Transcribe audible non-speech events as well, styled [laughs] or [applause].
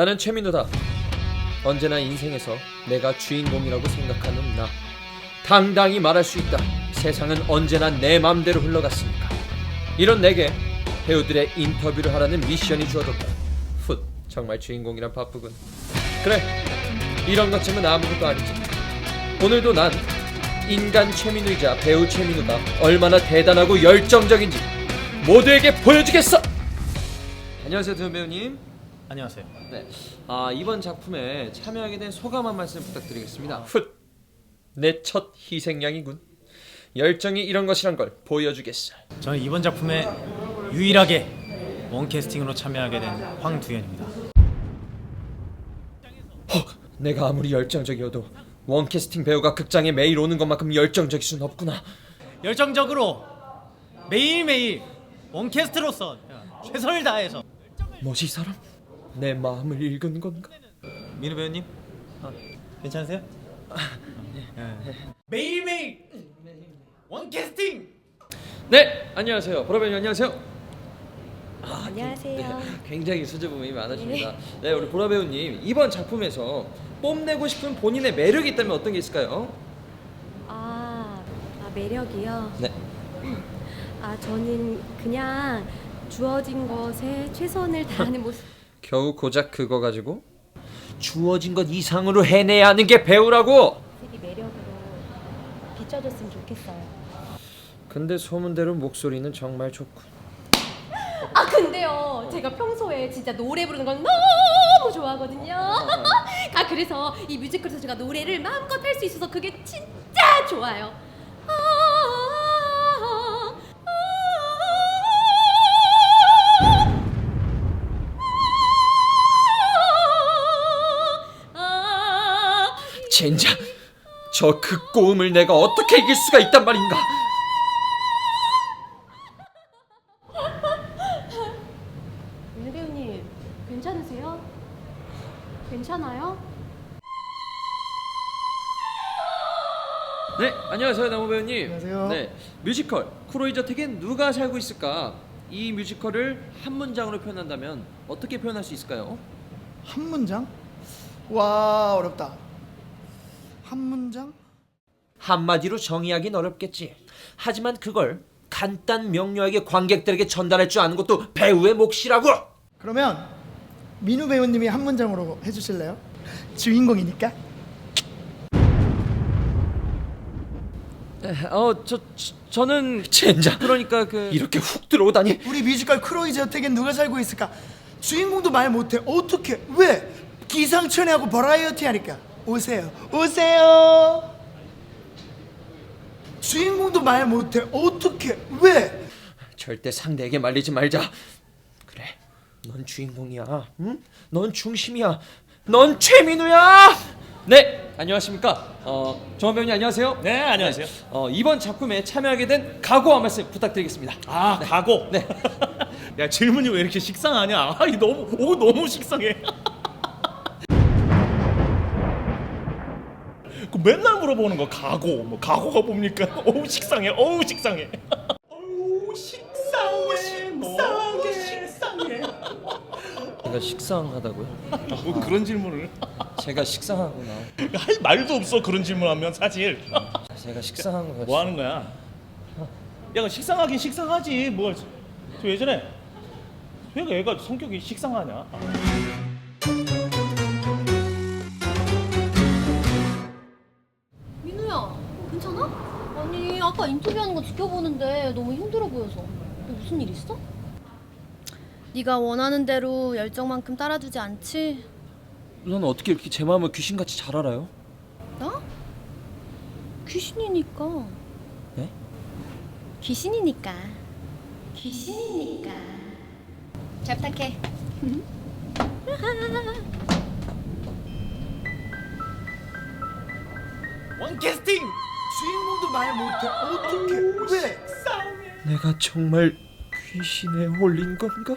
나는 최민우다. 언제나 인생에서 내가 주인공이라고 생각하는 나. 당당히 말할 수 있다. 세상은 언제나 내 맘대로 흘러갔으니까. 이런 내게 배우들의 인터뷰를 하라는 미션이 주어졌다. 훗, 정말 주인공이란 바쁘군. 그래, 이런 것쯤은 아무것도 아니지. 오늘도 난 인간 최민우이자 배우 최민우가 얼마나 대단하고 열정적인지 모두에게 보여주겠어. 안녕하세요, 배우님. 안녕하세요. 네, 아 이번 작품에 참여하게 된 소감 한 말씀 부탁드리겠습니다. 훗, 내 첫 희생양이군. 열정이 이런 것이란 걸 보여주겠어. 저는 이번 작품에 유일하게 원 캐스팅으로 참여하게 된 황두현입니다. 내가 아무리 열정적이어도 원 캐스팅 배우가 극장에 매일 오는 것만큼 열정적일 수는 없구나. 열정적으로 매일매일 원 캐스트로서 최선을 다해서 뭐지 이 사람? 내 마음을 읽은 건가? 민우 배우님 아, 괜찮으세요? 네. 매일매일 원 캐스팅 네, 안녕하세요. 보라 배우님 안녕하세요. 안녕하세요. 굉장히 수줍음이 많으십니다. 네, 우리 보라 배우님 이번 작품에서 뽐내고 싶은 본인의 매력이 있다면 어떤 게 있을까요? 아, 아 매력이요. 네. 아 저는 그냥 주어진 것에 최선을 다하는 모습. 겨우 고작 그거 가지고 주어진 것 이상으로 해내야 하는 게 배우라고. 이 매력으로 비춰줬으면 좋겠어요. 근데 소문대로 목소리는 정말 좋군. 아 근데요, 제가 평소에 진짜 노래 부르는 걸 너무 좋아하거든요. [laughs] 아 그래서 이 뮤지컬에서 제가 노래를 마음껏 할 수 있어서 그게 진짜 좋아요. 젠장, 저 극고음을 내가 어떻게 이길 수가 있단 말인가? 윤 배우님 괜찮으세요? 괜찮아요? 네, 안녕하세요, 나무 배우님. 안녕하세요. 네, 뮤지컬 쿠로이저 택엔 누가 살고 있을까? 이 뮤지컬을 한 문장으로 표현한다면 어떻게 표현할 수 있을까요? 한 문장? 와 어렵다. 한 문장? 한마디로 정의하긴 어렵겠지. 하지만 그걸 간단 명료하게 관객들에게 전달할 줄 아는 것도 배우의 몫이라고. 그러면 민우 배우님이 한 문장으로 해주실래요? 주인공이니까. 어, 저, 저 저는 젠장. 그러니까 그 이렇게 훅 들어오다니. 우리 뮤지컬 크로이즈 어택엔 누가 살고 있을까? 주인공도 말 못해. 어떻게? 왜? 기상천외하고 버라이어티 하니까. 오세요. 오세요. 주인공도 말 못해. 어떻게? 왜? 절대 상대에게 말리지 말자. 그래, 넌 주인공이야. 응? 넌 중심이야. 넌 최민우야. 네, 안녕하십니까. 어, 정원 배우님 안녕하세요. 네 안녕하세요. 어, 이번 작품에 참여하게 된 각오 한 말씀 부탁드리겠습니다. 아 가고. 네. [laughs] 야 질문이 왜 이렇게 식상하냐? 아, 이 너무 오 너무 식상해. 그 맨날 물어보는 거 가고 뭐 가고가 뭡니까? [laughs] 어우 식상해. 어우 식상해. [laughs] 어우 식상해. 너무 식상해. 제가 식상하다고요? 뭐 그런 질문을 제가 식상하구나. 할 말도 없어 그런 질문하면 사실 제가 식상한 거. 뭐 하는 거야? 야, 그 식상하긴 식상하지. 뭐, 저 예전에 얘가 얘가 성격이 식상하냐? 아니, 아까 인터뷰하는 거 지켜보는데 너무 힘들어 보여서. 너 무슨 일 있어? 네가 원하는 대로 열정만큼 따라주지 않지? 넌 어떻게 이렇게 제 마음을 귀신같이 잘 알아요? 나? 귀신이니까. 네? 귀신이니까. 귀신이니까. 잘 부탁해. 원 캐스팅. 주인공도 말 못해. 어떻게? 왜? 내가 정말 귀신에 홀린 건가?